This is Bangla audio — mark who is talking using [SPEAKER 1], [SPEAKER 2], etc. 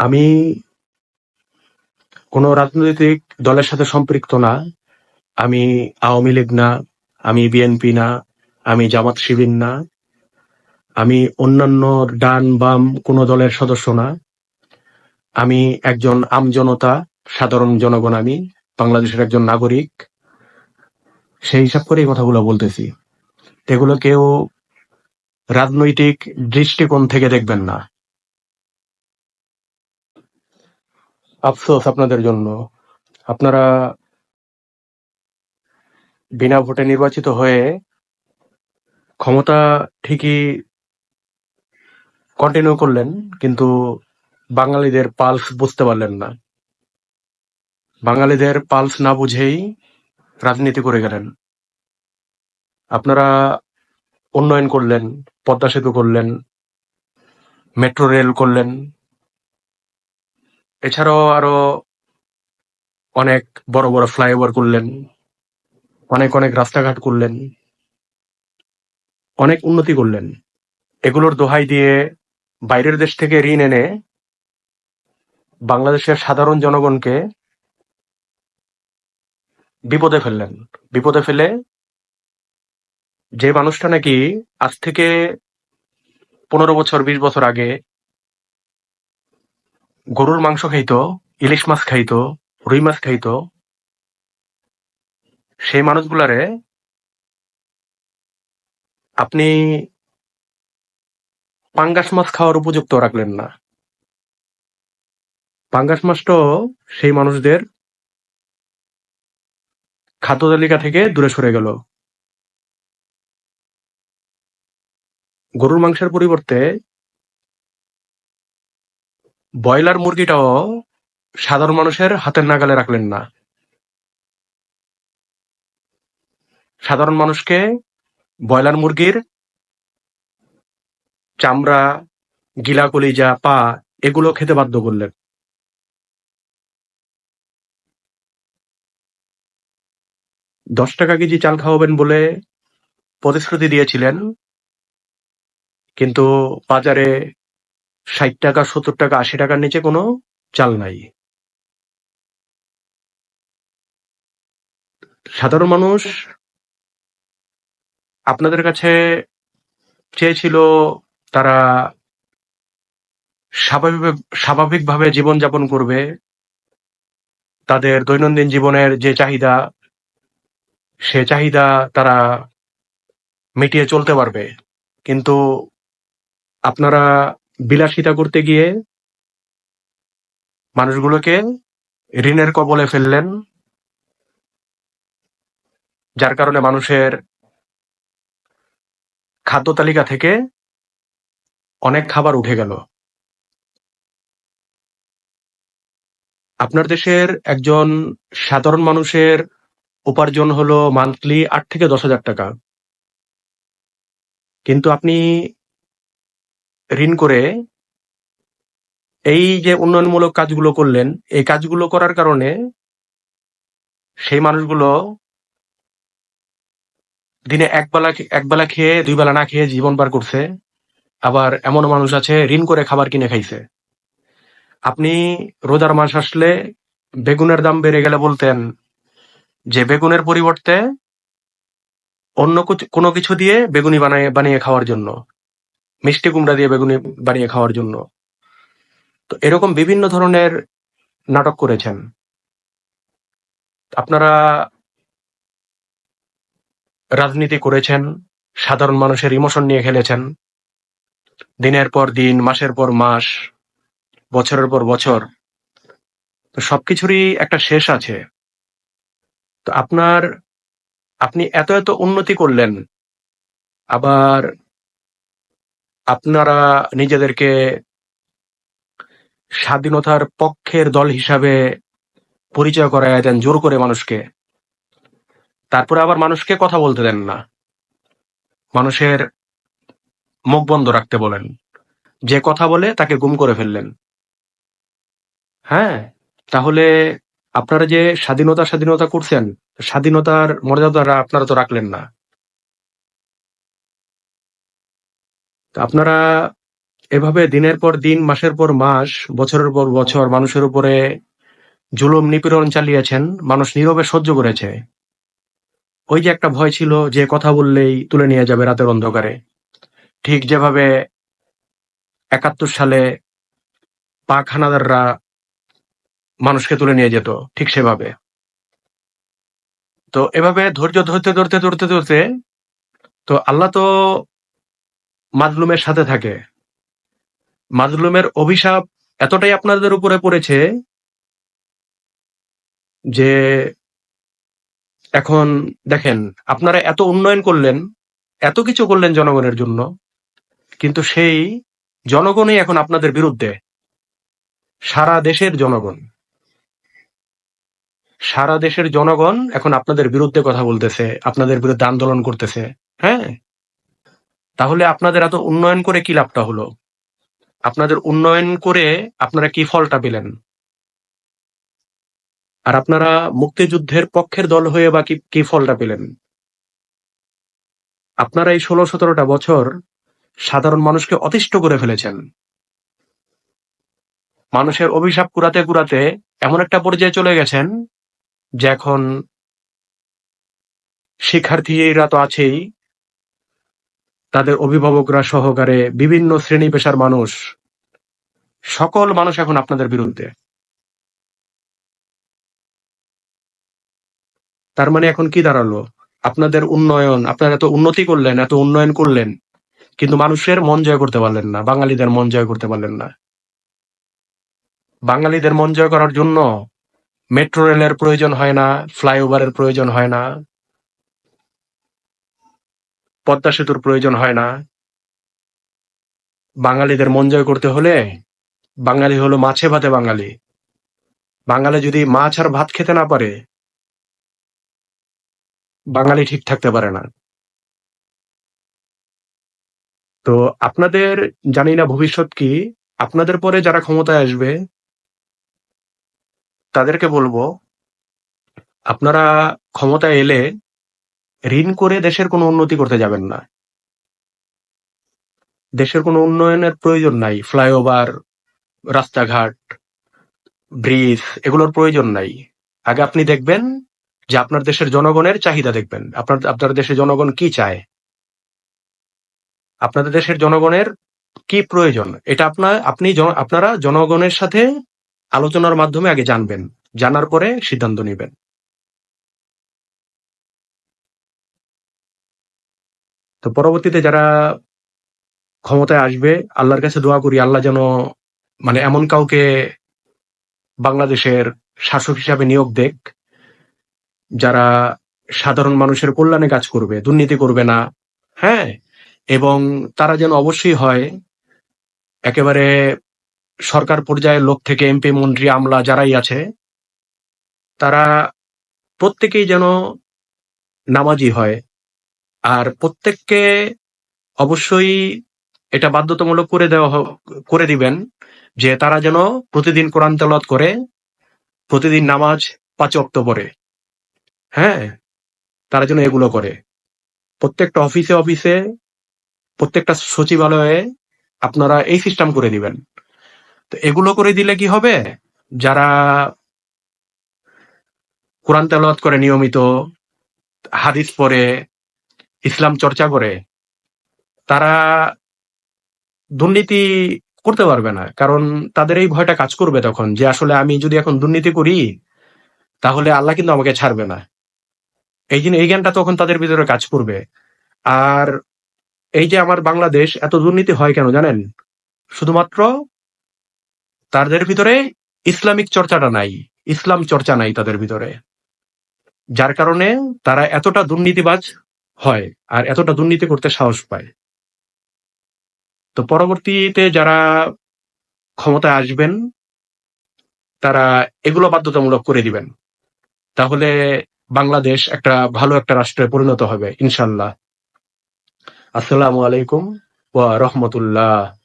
[SPEAKER 1] আমি কোনো রাজনৈতিক দলের সাথে সম্পৃক্ত না। আমি আওয়ামী লীগ না, আমি বিএনপি না, আমি জামাত শিবির না। আমি অন্যান্য ডান বাম কোনো দলের সদস্য না। আমি একজন আমজনতা সাধারণ জনগণ আমি, বাংলাদেশের একজন নাগরিক। সেই হিসাব করে এই কথাগুলো বলতেছি। এগুলো কেউ রাজনৈতিক দৃষ্টিকোণ থেকে দেখবেন না। আফসোস আপনাদের জন্য। আপনারা বিনা ভোটে নির্বাচিত হয়ে ক্ষমতা ঠিকই কন্টিনিউ করলেন, কিন্তু বাঙালিদের পালস বুঝতে পারলেন না। বাঙালিদের পালস না বুঝেই রাজনীতি করে গেলেন। আপনারা উন্নয়ন করলেন, পদ্মা সেতু করলেন মেট্রো রেল করলেন এছাড়াও আরও অনেক বড় বড় ফ্লাইওভার করলেন, অনেক অনেক রাস্তাঘাট করলেন, অনেক উন্নতি করলেন। এগুলোর দোহাই দিয়ে বাইরের দেশ থেকে ঋণ এনে বাংলাদেশের সাধারণ জনগণকে বিপদে ফেললেন। বিপদে ফেলে যে মানুষটা নাকি আজ থেকে পনেরো বছর, বিশ বছর আগে গরুর মাংস খাইতো, ইলিশ মাছ খাইতো, রুই মাছ খাইতো। সেই মানুষগুলারে আপনি পাঙ্গাস মাছ খাওয়ার উপযুক্ত রাখলেন না। পাঙ্গাস মাছটাও সেই মানুষদের খাদ্য তালিকা থেকে দূরে সরে গেল। গরুর মাংসের পরিবর্তে ব্রয়লার মুরগিটাও সাধারণ মানুষের হাতের নাগালে রাখলেন না। সাধারণ মানুষকে ব্রয়লার মুরগির চামড়া, গিলা কলিজা, পা এগুলো খেতে বাধ্য করলেন। দশ টাকা কেজি চাল খাওয়াবেন বলে প্রতিশ্রুতি দিয়েছিলেন, কিন্তু বাজারে ষাট টাকা, সত্তর টাকা, আশি টাকার নিচে কোনো চাল নাই। সাধারণ মানুষ আপনাদের কাছে চেয়েছিল তারা স্বাভাবিক, স্বাভাবিকভাবে জীবনযাপন করবে। তাদের দৈনন্দিন জীবনের যে চাহিদা, সে চাহিদা তারা মিটিয়ে চলতে পারবে। কিন্তু আপনারা বিলাসিতা করতে গিয়ে মানুষগুলোকে ঋণের কবলে ফেললেন, যার কারণে মানুষের খাদ্য তালিকা থেকে অনেক খাবার উঠে গেল। আপনার দেশের একজন সাধারণ মানুষের উপার্জন হলো মান্থলি আট থেকে দশ হাজার টাকা। কিন্তু আপনি ঋণ করে এই যে উন্নয়নমূলক কাজগুলো করলেন, এই কাজগুলো করার কারণে সেই মানুষগুলো দিনে একবেলা একবেলা খেয়ে, দুই বেলা না খেয়ে জীবন পার করছে। আবার এমন মানুষ আছে, ঋণ করে খাবার কিনে খাইছে। আপনি রোজার মাস আসলে বেগুনের দাম বেড়ে গেলে বলতেন যে, বেগুনের পরিবর্তে অন্য কোনো কিছু দিয়ে বেগুনি বানিয়ে বানিয়ে খাওয়ার জন্য। মিষ্টি কুমড়া দিয়ে বেগুনি বানিয়ে খাওয়ার জন্য। তো এরকম বিভিন্ন ধরনের নাটক করেছেন। আপনারা রাজনীতি করেছেন, সাধারণ মানুষের ইমোশন নিয়ে খেলেছেন। দিনের পর দিন, মাসের পর মাস, বছরের পর বছর, তো সবকিছুরই একটা শেষ আছে। তো আপনার, আপনি এত এত উন্নতি করলেন, আবার আপনারা নিজেদেরকে স্বাধীনতার পক্ষের দল হিসাবে পরিচয় করায় দেন, জোর করে মানুষকে। তারপরে আবার মানুষকে কথা বলতে দেন না। মানুষের মুখ বন্ধ রাখতে বলেন। যে কথা বলে তাকে গুম করে ফেললেন। হ্যাঁ তাহলে আপনারা যে স্বাধীনতা স্বাধীনতা করছেন, স্বাধীনতার মর্যাদা আপনারা তো রাখলেন না। আপনারা এভাবে দিনের পর দিন, মাসের পর মাস, বছরের পর বছর মানুষের উপরে জুলুম, নিপীড়ন চালিয়েছেন, মানুষ নীরবে সহ্য করেছে। ওই যে একটা ভয় ছিল যে কথা বললেই তুলে নিয়ে যাবে রাতের অন্ধকারে। ঠিক যেভাবে একাত্তর সালে পাক হানাদাররা মানুষকে তুলে নিয়ে যেত, ঠিক সেভাবে। তো এভাবে ধৈর্য ধরতে ধরতে ধরতে ধরতে, তো আল্লাহ তো মাজলুমের সাথে থাকে। মাজলুমের অভিশাপ এতটাই আপনাদের উপরে পড়েছে যে এখন দেখেন, আপনারা এত উন্নয়ন করলেন, এত কিছু করলেন জনগণের জন্য, কিন্তু সেই জনগণই এখন আপনাদের বিরুদ্ধে। সারা দেশের জনগণ। সারা দেশের জনগণ এখন আপনাদের বিরুদ্ধে কথা বলতেছে, আপনাদের বিরুদ্ধে আন্দোলন করতেছে হ্যাঁ? তাহলে আপনাদের এত উন্নয়ন করে কি লাভটা হলো? আপনাদের উন্নয়ন করে আপনারা কি ফলটা পেলেন? আর আপনারা মুক্তিযুদ্ধের পক্ষের দল হয়ে বা কি ফলটা পেলেন? আপনারা এই ষোলো সতেরোটা বছর সাধারণ মানুষকে অতিষ্ঠ করে ফেলেছেন। মানুষের অভিশাপ কুড়াতে কুড়াতে এমন একটা পর্যায়ে চলে গেছেন যে এখন শিক্ষার্থীরা তো আছেই তাদের অভিভাবকরা সহকারে বিভিন্ন শ্রেণি পেশার মানুষ, সকল মানুষ এখন আপনাদের বিরুদ্ধে। তার মানে এখন কি দাঁড়াল? আপনাদের উন্নয়ন, আপনারা এত উন্নতি করলেন, এত উন্নয়ন করলেন, কিন্তু মানুষের মন জয় করতে পারলেন না, বাঙালিদের মন জয় করতে পারলেন না। বাঙালিদের মন জয় করার জন্য মেট্রো রেলের প্রয়োজন হয় না, ফ্লাইওভারের প্রয়োজন হয় না পদ্মা সেতুর প্রয়োজন হয় না। বাঙালিদের মন জয় করতে হলে বাঙালি হলো মাছে ভাতে বাঙালি। বাঙালি যদি মাছ আর ভাত খেতে না পারে, বাঙালি ঠিক থাকতে পারে না। তো আপনাদের জানি না ভবিষ্যৎ কি, আপনাদের পরে যারা ক্ষমতায় আসবে, তাদেরকে বলব, আপনারা ক্ষমতায় এলে ঋণ করে দেশের কোনো উন্নতি করতে যাবেন না। দেশের কোনো উন্নয়নের প্রয়োজন নাই। ফ্লাইওভার, রাস্তাঘাট, ব্রিজ, এগুলোর প্রয়োজন নাই। আগে আপনি দেখবেন যে আপনার দেশের জনগণের চাহিদা দেখবেন। আপনার আপনার দেশের জনগণ কি চায়? আপনাদের দেশের জনগণের কি প্রয়োজন? এটা আপনার আপনি আপনারা জনগণের সাথে আলোচনার মাধ্যমে আগে জানবেন। জানার পরে সিদ্ধান্ত নেবেন। তো পরবর্তীতে যারা ক্ষমতায় আসবে, আল্লাহর কাছে দোয়া করি, আল্লাহ যেন মানে এমন কাউকে বাংলাদেশের শাসক হিসাবে নিয়োগ দেখ, যারা সাধারণ মানুষের কল্যাণে কাজ করবে, দুর্নীতি করবে না হ্যাঁ? এবং তারা যেন অবশ্যই হয়, একেবারে সরকার পর্যায়ের লোক থেকে এমপি, মন্ত্রী, আমলা যারাই আছে, তারা প্রত্যেকেই যেন নামাজি হয়। আর প্রত্যেককে অবশ্যই এটা বাধ্যতামূলক করে দেওয়া করে দিবেন যে তারা যেন প্রতিদিন কোরআন তেলাওয়াত করে, প্রতিদিন নামাজ পাঁচ অক্ত পড়ে। হ্যাঁ? তারা যেন এগুলো করে। প্রত্যেকটা অফিসে অফিসে, প্রত্যেকটা সচিবালয়ে আপনারা এই সিস্টেম করে দিবেন। তো এগুলো করে দিলে কি হবে? যারা কোরআন তেলাওয়াত করে নিয়মিত, হাদিস পড়ে ইসলাম চর্চা করে, তারা দুর্নীতি করতে পারবে না, কারণ তাদের এই ভয়টা কাজ করবে তখন যে আসলে আমি যদি এখন দুর্নীতি করি, তাহলে আল্লাহ কিন্তু আমাকে ছাড়বে না। এই জন্য এই জ্ঞানটা তখন তাদের ভিতরে কাজ করবে। আর এই যে আমার বাংলাদেশ এত দুর্নীতি হয় কেন জানেন? শুধুমাত্র তাদের ভিতরে ইসলামিক চর্চাটা নাই, ইসলাম চর্চা নাই তাদের ভিতরে। যার কারণে তারা এতটা দুর্নীতিবাজ হয় আর এতটা দুর্নীতি করতে সাহস পায়। তো পরবর্তীতে যারা ক্ষমতায় আসবেন, তারা এগুলো বাধ্যতামূলক করে দিবেন। তাহলে বাংলাদেশ একটা ভালো একটা রাষ্ট্রে পরিণত হবে, ইনশাল্লাহ। আসসালামু আলাইকুম ওয়া রহমতুল্লাহ।